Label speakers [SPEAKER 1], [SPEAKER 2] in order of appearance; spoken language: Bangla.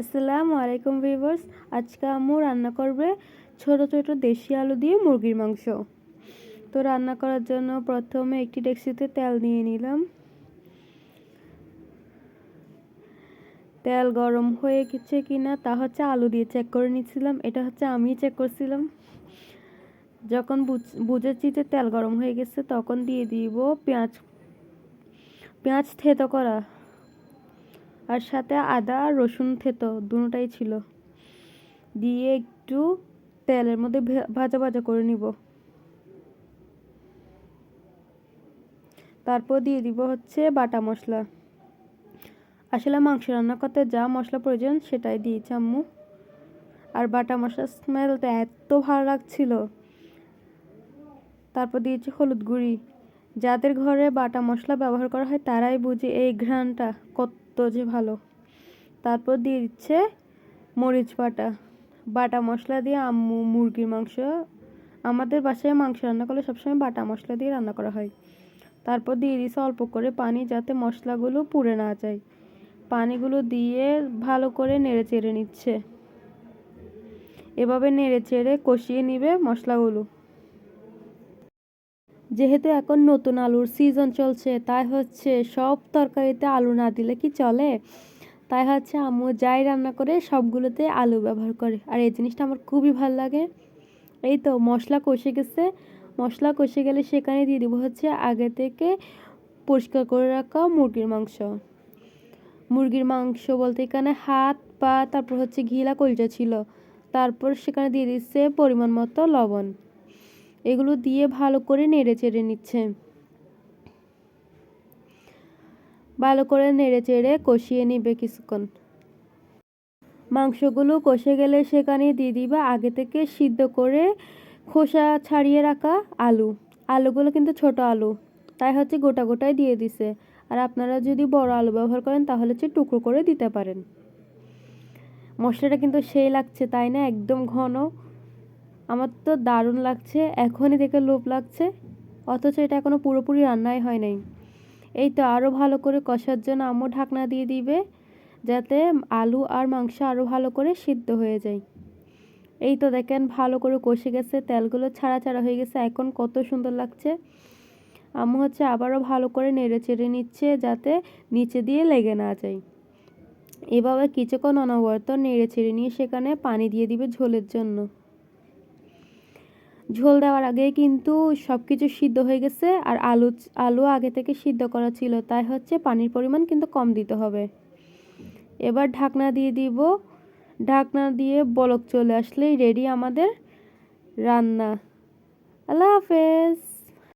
[SPEAKER 1] আসসালামু আলাইকুম ভিউয়ার্স। আজকে আম্মু রান্না করবে ছোট ছোট দেশি আলু দিয়ে মুরগির মাংস। তো রান্না করার জন্য প্রথমে একটি ডেক্সিতে তেল নিয়ে নিলাম। তেল গরম হয়ে গেছে কিনা তা হচ্ছে আলু দিয়ে চেক করে নিচ্ছিলাম এটা হচ্ছে আমি চেক করছিলাম। যখন বুঝেছি যে তেল গরম হয়ে গেছে তখন দিয়ে দিব পেঁয়াজ পেঁয়াজ থেতো করা। আর সাথে আদা রসুন থেতো, দুটাই ছিল। দিয়ে একটু তেলের মধ্যে ভাজা ভাজা করে নিব। তারপর দিয়ে দিব হচ্ছে বাটা মশলা। আসলে মাংস রান্না করতে যা মশলা প্রয়োজন সেটাই দিয়েছি আম্মু। আর বাটা মশলার স্মেলটা এত ভালো লাগছিল। তারপর দিয়েছি হলুদ গুঁড়ি। যাদের ঘরে বাটা মশলা ব্যবহার করা হয় তারাই বুঝে এই ঘ্রাণটা কত যে ভালো। তারপর দিয়ে দিচ্ছে মরিচ বাটা। বাটা মশলা দিয়ে আম্মু মুরগির মাংস। আমাদের বাসায় মাংস রান্না করলে সবসময় বাটা মশলা দিয়ে রান্না করা হয়। তারপর দিয়ে দিচ্ছে অল্প করে পানি যাতে মশলাগুলো পুড়ে না যায়। পানিগুলো দিয়ে ভালো করে নেড়ে চেড়ে নিচ্ছে। এভাবে নেড়ে চেড়ে কষিয়ে নিবে মশলাগুলো। যেহেতু এখন নতুন আলুর সিজন চলছে, তাই হচ্ছে সব তরকারিতে আলু না দিলে কি চলে? তাই হচ্ছে আম্মু যাই রান্না করে সবগুলোতে আলু ব্যবহার করে। আর এই জিনিসটা আমার খুবই ভালো লাগে। এই তো মশলা কষে গেছে। মশলা কষে গেলে সেখানে দিয়ে দিব হচ্ছে আগে থেকে পরিষ্কার করে রাখা মুরগির মাংস। মুরগির মাংস বলতে এখানে হাত, পা, তারপর হচ্ছে ঘিলা কলজা ছিল। তারপর সেখানে দিয়ে দিচ্ছে পরিমাণ মতো লবণ। এগুলো দিয়ে ভালো করে নেড়ে চেড়ে নিচ্ছে। ভালো করে নেড়ে চেড়ে কষিয়ে নিবে কিছুক্ষণ। মাংসগুলো কষে গেলে সেখানে দিয়ে দিবা আগে থেকে সিদ্ধ করে খোসা ছাড়িয়ে রাখা আলু। আলুগুলো কিন্তু ছোট আলু, তাই হচ্ছে গোটা গোটাই দিয়ে দিছে। আর আপনারা যদি বড় আলু ব্যবহার করেন তাহলে হচ্ছে টুকরো করে দিতে পারেন। মশলাটা কিন্তু সেই লাগছে, তাই না? একদম ঘন। আমার তো দারুণ লাগছে, এখনই দেখে লোভ লাগছে। অথচ এটা এখনও পুরোপুরি রান্নাই হয় নাই। এই তো আরও ভালো করে কষার জন্য আম্মু ঢাকনা দিয়ে দিবে, যাতে আলু আর মাংস আরও ভালো করে সিদ্ধ হয়ে যায়। এই তো দেখেন ভালো করে কষে গেছে, তেলগুলো ছাড়া ছাড়া হয়ে গেছে, এখন কত সুন্দর লাগছে। আম্মু হচ্ছে আবারও ভালো করে নেড়ে চেড়ে নিচ্ছে, যাতে নিচে দিয়ে লেগে না যায়। এভাবে কিছুক্ষণ অনবরত নেড়ে চেড়ে নিয়ে সেখানে পানি দিয়ে দিবে ঝোলের জন্য। ঝোল দেওয়ার আগে কিন্তু সব কিছু সিদ্ধ হয়ে গেছে আর আলু আলু আগে থেকে সিদ্ধ করা ছিল, তাই হচ্ছে পানির পরিমাণ কিন্তু কম দিতে হবে। এবার ঢাকনা দিয়ে দিব। ঢাকনা দিয়ে বলক চলে আসলেই রেডি আমাদের রান্না। আল্লাহ হাফেজ।